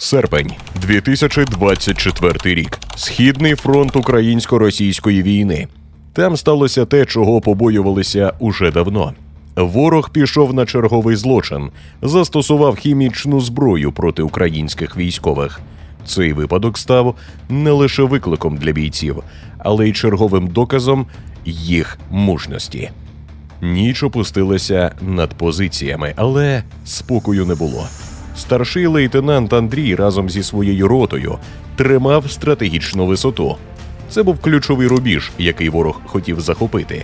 Серпень 2024 рік. Східний фронт українсько-російської війни. Там сталося те, чого побоювалися уже давно. Ворог пішов на черговий злочин, застосував хімічну зброю проти українських військових. Цей випадок став не лише викликом для бійців, але й черговим доказом їх мужності. Ніч опустилася над позиціями, але спокою не було. Старший лейтенант Андрій разом зі своєю ротою тримав стратегічну висоту. Це був ключовий рубіж, який ворог хотів захопити.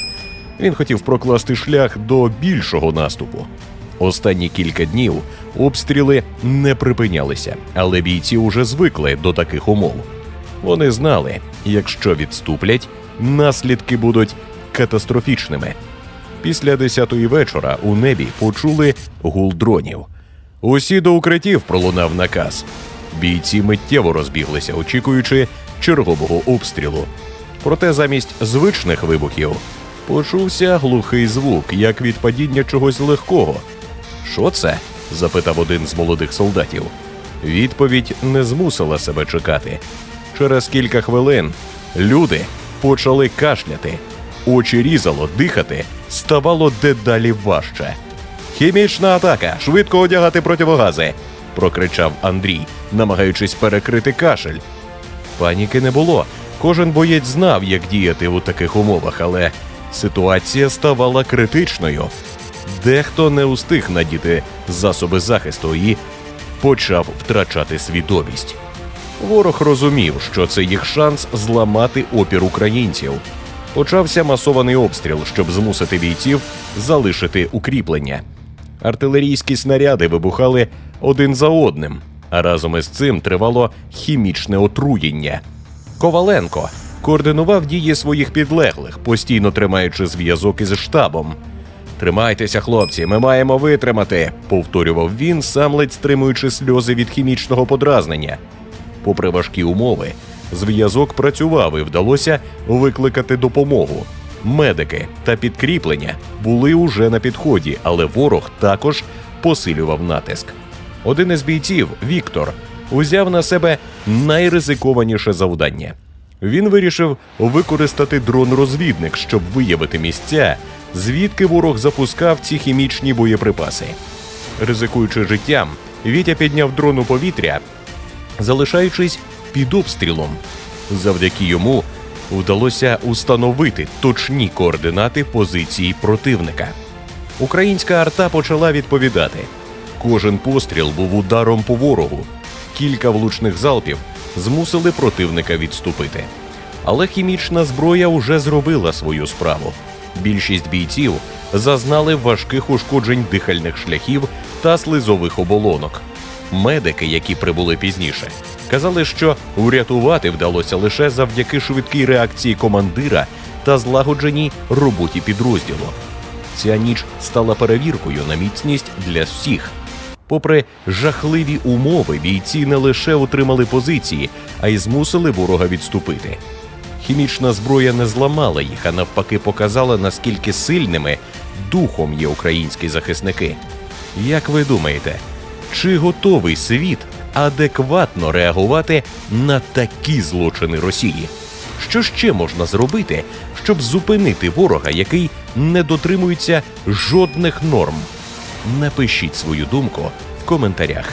Він хотів прокласти шлях до більшого наступу. Останні кілька днів обстріли не припинялися, але бійці уже звикли до таких умов. Вони знали, якщо відступлять, наслідки будуть катастрофічними. Після десятої вечора у небі почули гул дронів. Усі до укриттів пролунав наказ. Бійці миттєво розбіглися, очікуючи чергового обстрілу. Проте замість звичних вибухів почувся глухий звук, як від падіння чогось легкого. Що це? запитав один з молодих солдатів. Відповідь не змусила себе чекати. Через кілька хвилин люди почали кашляти, очі різало, дихати ставало дедалі важче. Хімічна атака! Швидко одягати противогази! прокричав Андрій, намагаючись перекрити кашель. Паніки не було. Кожен боєць знав, як діяти у таких умовах, але ситуація ставала критичною. Дехто не устиг надіти засоби захисту і почав втрачати свідомість. Ворог розумів, що це їх шанс зламати опір українців. Почався масований обстріл, щоб змусити бійців залишити укріплення. Артилерійські снаряди вибухали один за одним, а разом із цим тривало хімічне отруєння. Коваленко координував дії своїх підлеглих, постійно тримаючи зв'язок із штабом. Тримайтеся, хлопці, ми маємо витримати, повторював він, сам ледь стримуючи сльози від хімічного подразнення. Попри важкі умови, зв'язок працював і вдалося викликати допомогу. Медики та підкріплення були уже на підході, але ворог також посилював натиск. Один із бійців, Віктор, узяв на себе найризикованіше завдання. Він вирішив використати дрон-розвідник, щоб виявити місця, звідки ворог запускав ці хімічні боєприпаси. Ризикуючи життям, Вітя підняв дрон у повітря, залишаючись під обстрілом. Завдяки йому вдалося установити точні координати позиції противника. Українська арта почала відповідати. Кожен постріл був ударом по ворогу. Кілька влучних залпів змусили противника відступити. Але хімічна зброя уже зробила свою справу. Більшість бійців зазнали важких ушкоджень дихальних шляхів та слизових оболонок. Медики, які прибули пізніше, казали, що врятувати вдалося лише завдяки швидкій реакції командира та злагодженій роботі підрозділу. Ця ніч стала перевіркою на міцність для всіх. Попри жахливі умови, бійці не лише утримали позиції, а й змусили ворога відступити. Хімічна зброя не зламала їх, а навпаки показала, наскільки сильними духом є українські захисники. Як ви думаєте, чи готовий світ адекватно реагувати на такі злочини Росії? Що ще можна зробити, щоб зупинити ворога, який не дотримується жодних норм? Напишіть свою думку в коментарях.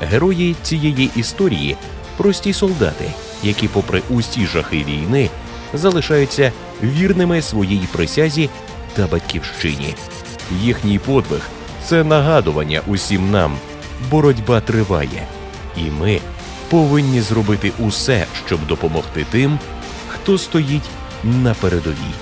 Герої цієї історії прості солдати, які, попри усі жахи війни, залишаються вірними своїй присязі та батьківщині. Їхній подвиг це нагадування усім нам. Боротьба триває, і ми повинні зробити усе, щоб допомогти тим, хто стоїть на передовій.